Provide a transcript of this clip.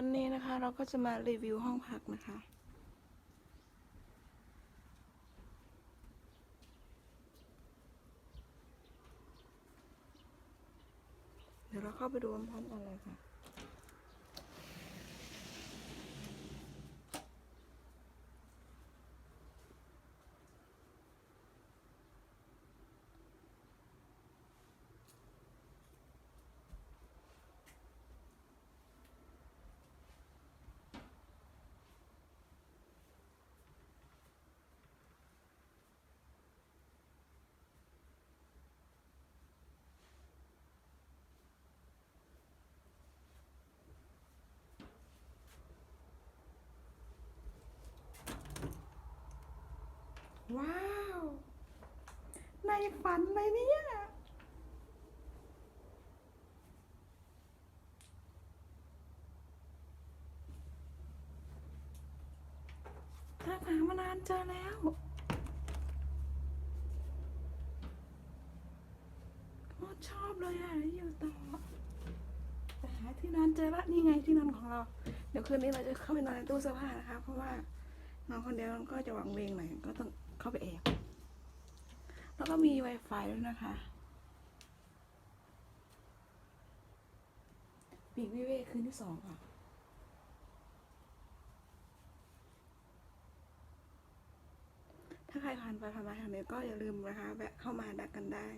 วันนี้นะคะเราก็จะมารีวิวห้องพักนะคะ เดี๋ยวเราเข้าไปดูพร้อมๆกันเลยค่ะ ว้าว ในฝันเลยเนี่ย ถ้าหามานานเจอแล้วโคตรชอบเลยอะอยู่ต่อแต่หาที่นอนเจอละนี่ไงที่นอนของเรา เดี๋ยวคืนนี้เราจะเข้าไปนอนในตู้เสื้อผ้านะคะ เพราะว่านอนคนเดียวก็จะหวังเวงหน่อยก็ต้อง เข้าไปเอง แล้วก็มี Wi-Fi ด้วยนะคะปีกวิเวกคืนที่สองค่ะถ้าใครผ่านไปผ่านมาทางนี้ก็อย่าลืมนะคะ แวะเข้ามาดักกันได้